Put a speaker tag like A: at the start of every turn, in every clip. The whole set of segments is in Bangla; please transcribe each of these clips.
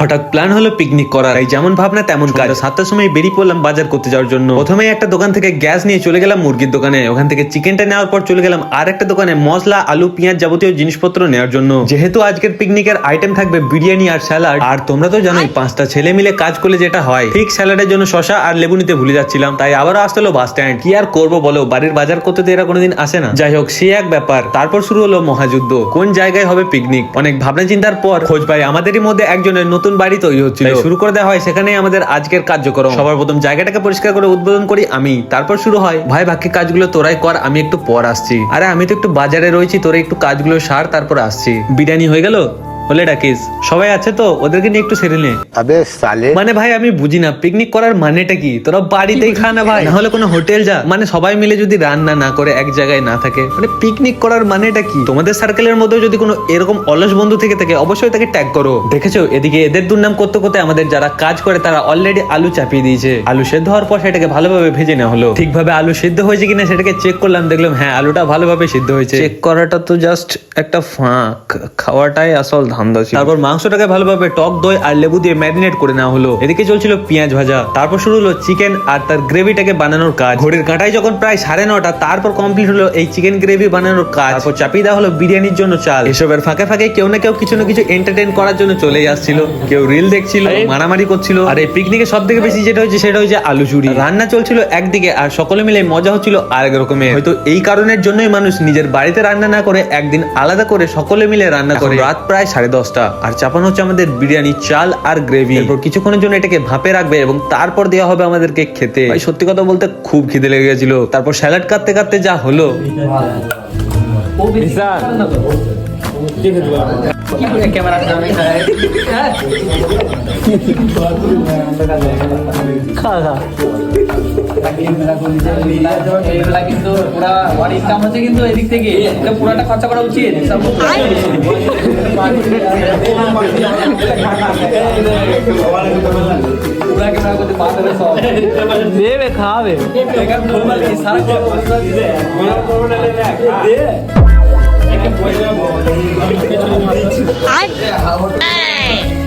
A: হঠাৎ প্ল্যান হলো পিকনিক করার। এই যেমন ভাবনা তেমন কাজ। সাতটার সময় বেরিয়ে পড়লাম বাজার করতে যাওয়ার জন্য। প্রথমে একটা দোকান থেকে গ্যাস নিয়ে চলে গেলাম মুরগির দোকানে। ওখান থেকে চিকেনটা নেওয়ার পর চলে গেলাম আর একটা দোকানে মশলা আলু পেঁয়াজ যাবতীয় জিনিসপত্র নেওয়ার জন্য। যেহেতু আজকের পিকনিকের আইটেম থাকবে বিরিয়ানি আর স্যালাড আর তোমরা তো জানোই পাঁচটা ছেলে মিলে কাজ করলে যেটা হয়। ঠিক স্যালাডের জন্য শশা আর লেবু নিতে ভুলে যাচ্ছিলাম। তাই আবারও আসতে হলো বাস স্ট্যান্ড কি আর করব বলো? বাড়ির বাজার করতে তো এরা কোনোদিন আসে না। যাই হোক সে এক ব্যাপার। তারপর শুরু হলো মহাযুদ্ধ। কোন জায়গায় হবে পিকনিক অনেক ভাবনা চিন্তার পর খোঁজ পাই। আমাদেরই মধ্যে একজনের নতুন বাড়ি তৈরি হচ্ছিল। শুরু করে দেওয়া হয় সেখানে আমাদের আজকের কার্যক্রম। সবার প্রথম জায়গাটাকে পরিষ্কার করে উদ্বোধন করি আমি তারপর শুরু হয় ভাই বাকি কাজগুলো তোরাই কর আমি একটু পর আসছি। আরে আমি তো একটু বাজারে রয়েছি তোরা একটু কাজগুলো সার তারপর আসছি। বিরিয়ানি হয়ে গেল? বলে ডাকিস। সবাই আছে তো? ওদেরকে নিয়ে একটু সেরে নে।
B: আবে সালে
A: মানে ভাই আমি বুঝি না। পিকনিক করার মানেটা কি? তোরা বাড়িতেই খা না ভাই। না কোনো হোটেল যা। মানে সবাই মিলে যদি রান্না না করে এক জায়গায় না থাকে মানে পিকনিক করার মানেটা কি? তোমাদের সার্কেলের মধ্যে যদি কোনো এরকম অলস বন্ধু থেকে থাকে অবশ্যই তাকে ট্যাগ করো। দেখেছ? এদিকে এদের দুর্নাম করতে করতে আমাদের যারা কাজ করে তারা অলরেডি আলু চাপিয়ে দিয়েছে। আলু সেদ্ধ হওয়ার পর সেটাকে ভালোভাবে ভেজে নেওয়া হলো। ঠিকভাবে আলু সিদ্ধ হয়েছে কিনা সেটাকে চেক করলাম দেখলাম হ্যাঁ আলুটা ভালোভাবে সিদ্ধ হয়েছে। চেক করাটা তো জাস্ট একটা ফাঁক। খাওয়াটাই আসল ধান্দা ছিল। তারপর মাংসটাকে ভালোভাবে টক দই আর লেবু দিয়ে ম্যারিনেট করে নেওয়া হলো। এদিকে চলছিল পেঁয়াজ ভাজা। তারপর শুরু হলো চিকেন আর তার গ্রেভিটাকে বানানোর কাজ। ঘড়ির কাঁটায় যখন প্রায় সাড়ে নটা তারপর কমপ্লিট হলো এই চিকেন গ্রেভি বানানোর কাজ। তারপর চাপিয়ে দেওয়া হলো বিরিয়ানির জন্য চাল। এসবের ফাঁকে ফাঁকে কেউ না কেউ কিছু না কিছু এন্টারটেন করার জন্য চলে আসছিল। কেউ রিল দেখছিল মারামারি করছিল। আর এই পিকনিকে সব থেকে বেশি যেটা হচ্ছে সেটা হচ্ছে আলু চুরি রান্না চলছিল একদিকে আর সকলে মিলে মজা হচ্ছিল আরেক রকমের। হয়তো এই কারণের জন্যই মানুষ নিজের বাড়িতে রান্না না করে একদিন আলাদা করে সকলে মিলে রান্না করে। রাত প্রায় সাড়ে দশটা। আর চাপানো হচ্ছে আমাদের বিরিয়ানি, চাল আর গ্রেভি এরপর কিছুক্ষণের জন্য এটাকে ভাপে রাখবে এবং তারপর দেওয়া হবে আমাদেরকে খেতে। সত্যি কথা বলতে খুব খিদে লেগে গেছিল। তারপর স্যালাড কাটতে কাটতে যা হলো।
C: এগুলা কিন্তু পুরা ওর ইনকাম হচ্ছে কিন্তু এদিক থেকে পুরাটা খরচা করা। উচিত দেবে খাবে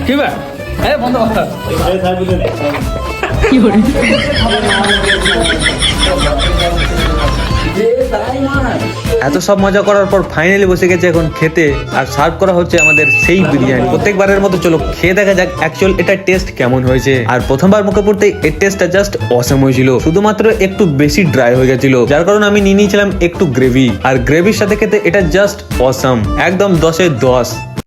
C: কি এ বন্ধ কর
A: এত সব মজা করার পর ফাইনালি বসে গেছে এখন খেতে, আর সার্ভ করা হচ্ছে আমাদের সেই বিরিয়ানি। প্রত্যেকবারের মতো চলো, খেয়ে দেখা যাক অ্যাকচুয়াল এটা টেস্ট কেমন হয়েছে। আর প্রথমবার মুখে পড়তে এর টেস্টটা জাস্ট অসম হয়েছিল। শুধুমাত্র একটু বেশি ড্রাই হয়ে গেছিল, যার কারণে আমি নিয়ে নিয়েছিলাম একটু গ্রেভি আর গ্রেভির সাথে খেতে এটা জাস্ট অসম একদম দশে দশ।